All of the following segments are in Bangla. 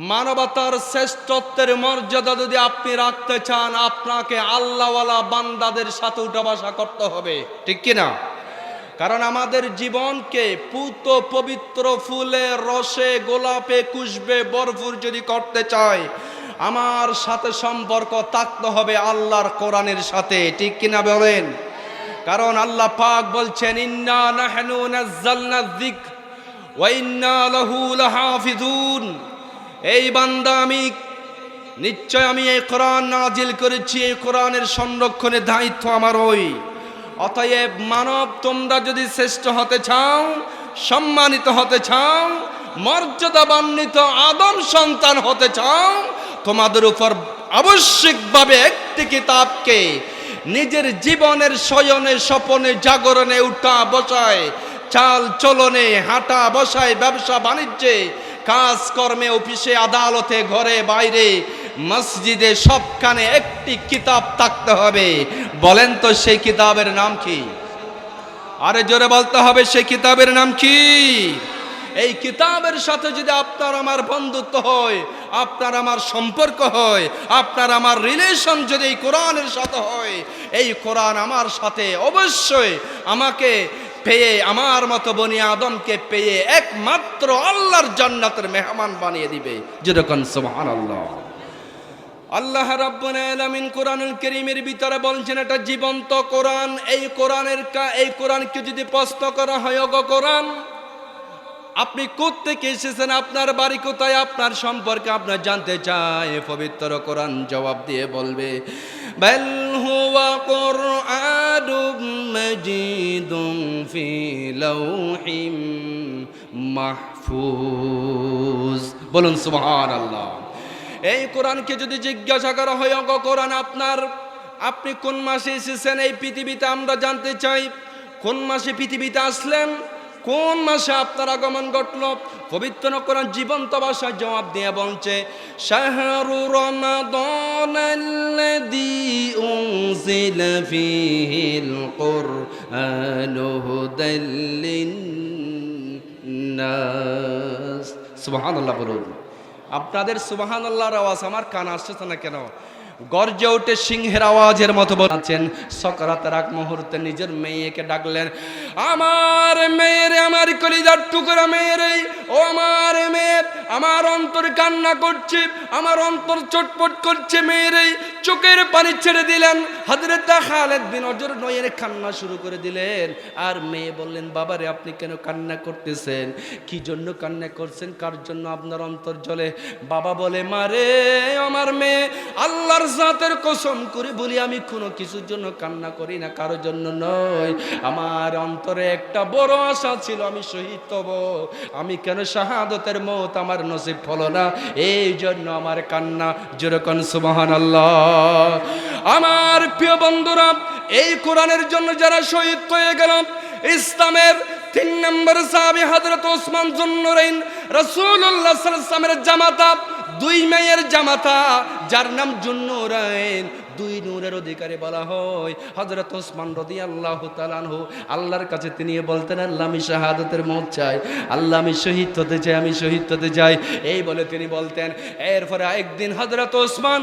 মানবতার শ্রেষ্ঠত্বের মর্যাদা যদি আপনি রাখতে চান, আপনাকে আল্লাহওয়ালা বান্দাদের সাথে উঠা বসা করতে হবে। ঠিক কিনা? কারণ আমাদের জীবনকে পুত, পবিত্র ফুলে, রসে, গোলাপে, কুশবে বরফুর যদি করতে চায় আমার সাথে সম্পর্ক থাকতে হবে আল্লাহর কোরআনের সাথে। ঠিক কিনা বলেন? কারণ আল্লাহ পাক বলছেন, ইন্না নাহনু এই বান্দা আমি, নিশ্চয় আমি এই কোরআন নাজিল করেছি, এই কোরআনের সংরক্ষণের দায়িত্ব আমার ওই। অতএব মানব, তোমরা যদি শ্রেষ্ঠ হতে চাও, সম্মানিত হতে চাও, মর্যাদাবান্বিত আদম সন্তান হতে চাও, তোমাদের উপর আবশ্যিকভাবে একটি কিতাবকে নিজের জীবনের শয়নে, স্বপনে, জাগরণে, উঠা, বসায়, চাল, চলনে, হাঁটা, বসায়, ব্যবসা, বাণিজ্যে কাজকর্মে, অফিসে, আদালতে, ঘরে, বাইরে, মসজিদে সবখানে একটি কিতাব থাকতে হবে। বলেন তো সেই কিতাবের নাম কি? আরে জোরে বলতে হবে, সেই কিতাবের নাম কি? এই কিতাবের সাথে যদি আপনার আমার বন্ধুত্ব হয়, আপনার আমার সম্পর্ক হয়, আপনার আমার রিলেশন যদি এই কোরআনের সাথে হয়, এই কোরআন আমার সাথে অবশ্যই আমাকে পেয়ে, আমার মতো বনি আদমকে পেয়ে একমাত্র আল্লাহর জান্নাতের মেহমান বানিয়ে দিবে। যেরকম সুবহান আল্লাহ আল্লাহ রাব্বুল আলামিন কোরআনুল কারীমের ভিতরে বলছেন, এটা জীবন্ত কোরআন। এই কোরআনের এই কোরআনকে যদি প্রশ্ন করা হয় অগ কোরআন, আপনি কোত্থেকে এসেছেন? আপনার বাড়ি কোথায়? আপনার সম্পর্কে আপনার জানতে চায়, পবিত্র কোরআন জবাব দিয়ে বলবে, বেল হুয়া কোরআনুম মাজিদুম ফি লাউহিম মাহফুজ বলুন সুবহানাল্লাহ। এই কোরআনকে যদি জিজ্ঞাসা করা হয় অঙ্ক কোরআন আপনার, আপনি কোন মাসে এসেছেন এই পৃথিবীতে আমরা জানতে চাই। কোন মাসে পৃথিবীতে আসলেন? কোন মাসে আপনার আগমন ঘটল? পবিত্র কোরআন জীবন্ত ভাষায় জবাব দিয়ে বলছে, শাহরু রমাদান আল্লাযী উনজিলা ফীহিল কুরআনু হুদাল লিন-নাস। বলুন। আপনাদের সুবাহান আল্লাহর আওয়াজ আমার কান আসছে না কেন? গর্জে উঠে সিংহের আওয়াজের মতো বলছেন সকরাতের এক মুহূর্তে নিজের মেয়েকে ডাকলেন, আমার মেয়ের, আমার কলিজার টুকরা মেয়ের ও আমার মেয়ের, আমার অন্তর কান্না করছে, আমার অন্তর চটপট করছে মেয়েরে চোখের পানি ছেড়ে দিলেন। হাজরত খালেদ বিন অজর নয়ের কান্না শুরু করে দিলেন। আর মেয়ে বললেন, বাবারে, আপনি কেন কান্না করতেছেন? কি জন্য কান্না করছেন? কার জন্য আপনার অন্তর জলে বাবা বলে মারে আমার মেয়ে, আল্লাহর জাতের কসম করে বলি, আমি কোনো কিছুর জন্য কান্না করি না কারোর জন্য নয়। আমার অন্তরে একটা বড় আশা ছিল, আমি শহীদ হব। আমি কেন শাহাদতের মত আমার নসিব হলো না? এই জন্য আমার কান্না যেরকম সুবহান আল্লাহ আমার প্রিয় বন্ধুরা, এই কোরআনের জন্য যারা শহীদ হয়ে গেল, ইসলামের তিন নম্বর সাহাবি হযরত ওসমান জুন্নুরাইন আলাইহি ওয়াসাল্লামের জামাতা, দুই মেয়ের জামাতা, যার নাম জুন্নুরাইন। দুই নূরের অধিকারী বলা হয়। হযরত ওসমান রাদিয়াল্লাহু তাআলা আনহু, আল্লাহর কাছে তিনি বলতেন আল্লাহ আমি শাহাদাতের মত চাই আল্লাহ আমি শহীদ হতে চাই, আমি শহীদ হতে চাই। এই বলে তিনি বলতেন, এরপরে একদিন হযরত ওসমান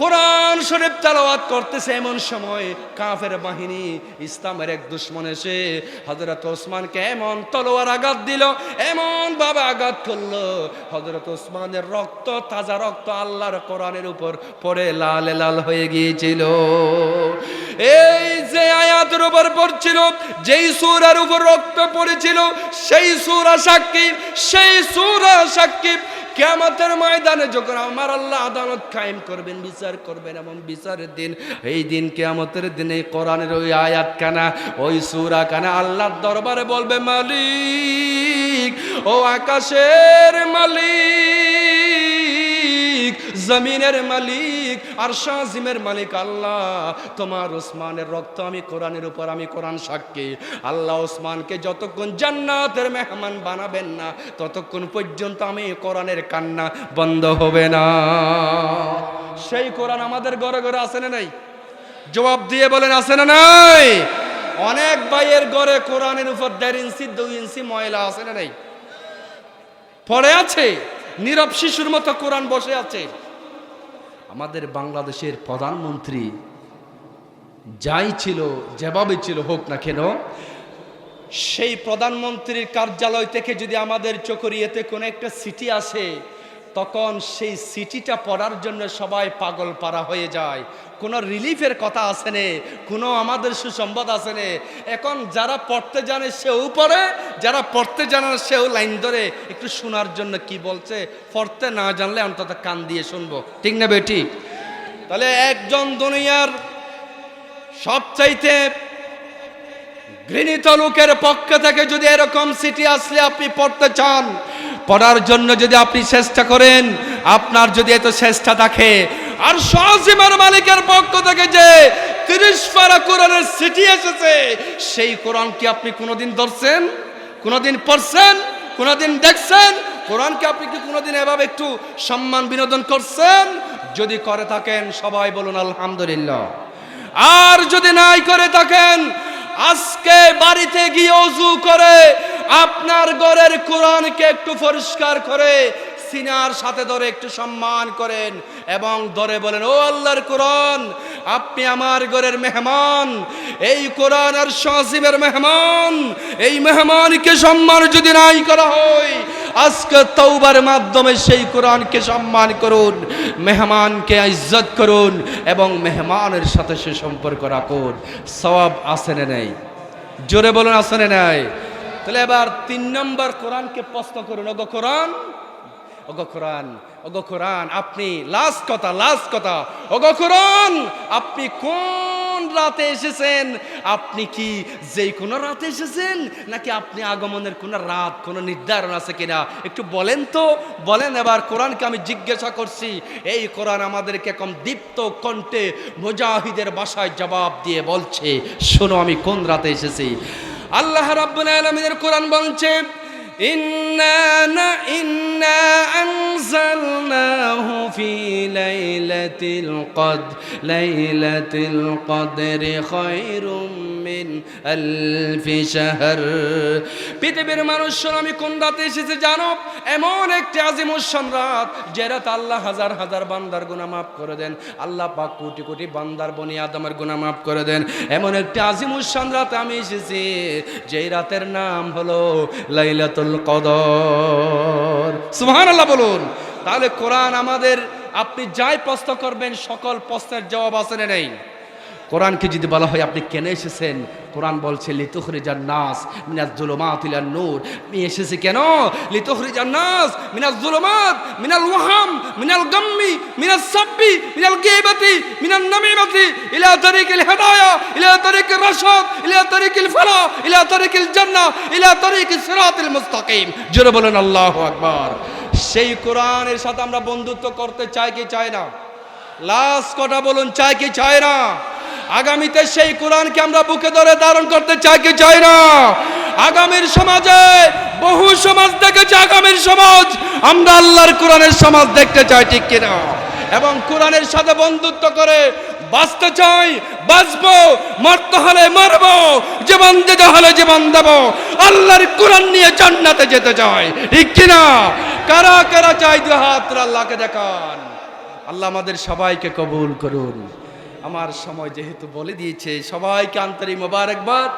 কোরআন শরীফ তেলাওয়াত করতেছে এমন সময় কাফের বাহিনী ইসলামের এক দুশ্মন এসে হজরত ওসমানকে এমন তলোয়ার আঘাত দিল, এমন ভাবে আঘাত করল। হজরত ওসমানের রক্ত, তাজা রক্ত আল্লাহর কোরআনের উপর পড়ে লাল লাল হয়ে গিয়েছিল। এই যে আয়াতের উপর পড়ছিল, যেই সুরার উপর রক্ত পড়েছিল, সেই সুরা সাক্ষী, সেই সুরা সাক্ষী কেয়ামতের ময়দানে যখন আমার আল্লাহ আদালত কায়েম করবেন, বিচার করবেন এবং বিচারের দিন, এই দিন কেয়ামতের দিনে কোরআনের ওই আয়াত কানা ওই সুরা কানা আল্লাহর দরবারে বলবে, মালিক, ও আকাশের মালিক, জমিনের মালিক আর শাহিমের মালিক আল্লাহ। তোমার ওসমানের রক্ত আমি কোরআনের উপর, আমি কোরআন সাক্ষী। আল্লাহ ওসমানকে যতক্ষণ জান্নাতের মেহমান বানাবেন না, ততক্ষণ পর্যন্ত আমি কোরআনের কান্না বন্ধ হবে না। সেই কোরআন আমাদের ঘরে ঘরে আছে না নাই? জবাব দিয়ে বলেন, আছে না নাই? অনেক ভাইয়ের ঘরে কোরআনের উপর দেড় ইঞ্চি, দুই ইঞ্চি ময়লা আছে না নাই? পড়ে আছে? নীরব শিশুর মতো কোরআন বসে আছে। আমাদের বাংলাদেশের প্রধানমন্ত্রী যাই ছিল, যেভাবে ছিল হোক না কেন, সেই প্রধানমন্ত্রীর কার্যালয় থেকে যদি আমাদের চকরিয়েতে কোনো একটা সিটি আসে তখন সেই সিটিটা পড়ার জন্য সবাই পাগল পারা হয়ে যায়। কোনো রিলিফের কথা আসে নে, কোনো আমাদের সুসংবাদ আসে নে। এখন যারা পড়তে জানে সেও পড়ে, যারা পড়তে জানে সেও লাইন ধরে। একটু শোনার জন্য কি বলছে? পড়তে না জানলে অন্তত কান দিয়ে শুনব। ঠিক না বেটি? তাহলে একজন দুনিয়ার সবচাইতে ঘৃণিত লোকের পক্ষ থেকে যদি এরকম সিটি আসলে আপনি পড়তে চান পড়ার জন্য যদি আপনি চেষ্টা করেন, আপনার যদি এত চেষ্টা থাকে, আর সহসীমার মালিকের পক্ষ থেকে যে তিরিশ পারা কোরআনের সিটি এসেছে, সেই কোরআন কি আপনি কোনোদিন ধরছেন? কোনোদিন পড়ছেন? কোনোদিন দেখছেন? কোরআনকে আপনি কি কোনোদিন এভাবে একটু সম্মান বিনোদন করছেন? যদি করে থাকেন, সবাই বলুন আলহামদুলিল্লাহ। আর যদি নাই করে থাকেন, আজকে বাড়িতে গিয়ে অজু করে আপনার ঘরের কোরআনকে একটু পরিষ্কার করে, সিনার সাথে ধরে একটু সম্মান করেন এবং ধরে বলেন, ও আল্লাহর কোরআন, আপনি আমার ঘরের মেহমান, এই কোরআন আর সাসিমের মেহমান, এই মেহমানকে সম্মান যদি নাই করা হয়, আজকে তৌবার মাধ্যমে সেই কোরআনকে সম্মান করুন, মেহমানকে ইজ্জত করুন এবং মেহমানের সাথে সে সম্পর্ক রাখুন। সওয়াব আসেনে নেই? জোরে বলুন আসেনে নাই? তাহলে এবার তিন নম্বর কোরআনকে প্রশ্ন করুন, ওগো কোরআন অগ কোরআন অগ কোরআন, আপনি লাস্ট কথা লাস্ট কথা অগ কোরআন, আপনি কোন রাতে এসেছেন? আপনি কি যেই কোনো রাতে এসেছেন? নাকি আপনি আগমনের কোন রাত, কোন নির্ধারণ আছে কিনা? একটু বলেন তো, বলেন এবার কোরআনকে আমি জিজ্ঞাসা করছি, এই কোরআন আমাদেরকে কম দীপ্ত কণ্ঠে মুজাহিদের বাসায় জবাব দিয়ে বলছে, শোনো আমি কোন রাতে এসেছি? আল্লাহ রাব্বুল আলামিনের কোরআন বলছে إنا ن- إنا أنزلناه في ليلة القدر ليلة القدر خير من ألف شهر পৃথিবীর মানুষ শোনো, আমি কোন রাতে এসেছি জানো এমন একটি আজিমুসান রাত যে রাত আল্লাহ হাজার হাজার বান্দার গুনাহ মাফ করে দেন আল্লাহ পাক কোটি কোটি বান্দার বনি আদমের গুনাহ মাফ করে দেন এমন একটি আজিমুসান রাতে আমি এসেছি যেই রাতের নাম হলো লাইলাতুল কদর। সুবহানাল্লাহ বলুন। তাহলে কোরআন আমাদের, আপনি যাই প্রশ্ন করবেন, সকল প্রশ্নের জবাব আসেনে নেই? কোরআনকে যদি বলা হয়, আপনি কেন এসেছেন? কোরআন বলছে, লিতুখরিজান নাস মিনাজ জুলুমাত ইলান নূর। আমি এসেছি কেন? লিতুখরিজান নাস মিনাজ জুলুমাত মিনাল ওয়াহাম মিনাল গাম্মি মিনাস গীবাতি মিনান নামিমাতি ইলা তারিকিল হিদায়া, ইলা তারিকির রাশাদ, ইলা তারিকিল ফালাহ ইলা তারিকিল জান্নাহ, ইলা তারিকিস সিরাতিল মুস্তাকিম। জোরে বলেন, আল্লাহু আকবার। সেই কোরআনের সাথে আমরা বন্ধুত্ব করতে চাই কি চাই না? লাস্ট কথা বলুন, চাই কি চাই না? আগামীতে সেই কোরআনকে আমরা বুকে ধরে ধারণ করতে চাই কি চাই না? আগামীর সমাজে, বহু সমাজ দেখেছে আগামীর সমাজ। আমরা আল্লাহর কোরআনের সমাজ দেখতে চাই ঠিক কিনা? এবং কোরআনের সাথে বন্ধুত্ব করে বাঁচতে চাই, বাঁচবো, মরতে হলে মরব, জীবন দিতে হলে জীবন দেব। আল্লাহর কোরআন নিয়ে জান্নাতে যেতে চাই। ঠিক কিনা কারা কারা চাই দু হাত আল্লাহকে দেখান? আল্লাহ আমাদের সবাইকে কবুল করুন। আমার সময় যেহেতু বলে দিয়েছে, সবাইকে আন্তরিক মোবারকবাদ।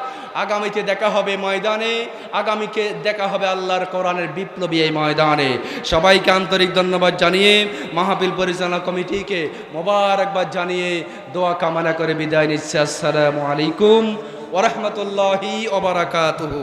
আগামীতে দেখা হবে ময়দানে, আগামীকে দেখা হবে আল্লাহর কোরআনের বিপ্লবী এই ময়দানে। সবাইকে আন্তরিক ধন্যবাদ জানিয়ে মাহফিল পরিচালনা কমিটিকে মোবারকবাদ জানিয়ে দোয়া কামনা করে বিদায় নিচ্ছে। আসসালামু আলাইকুম ওরহমতুল্লাহি ওবরাকাতুহু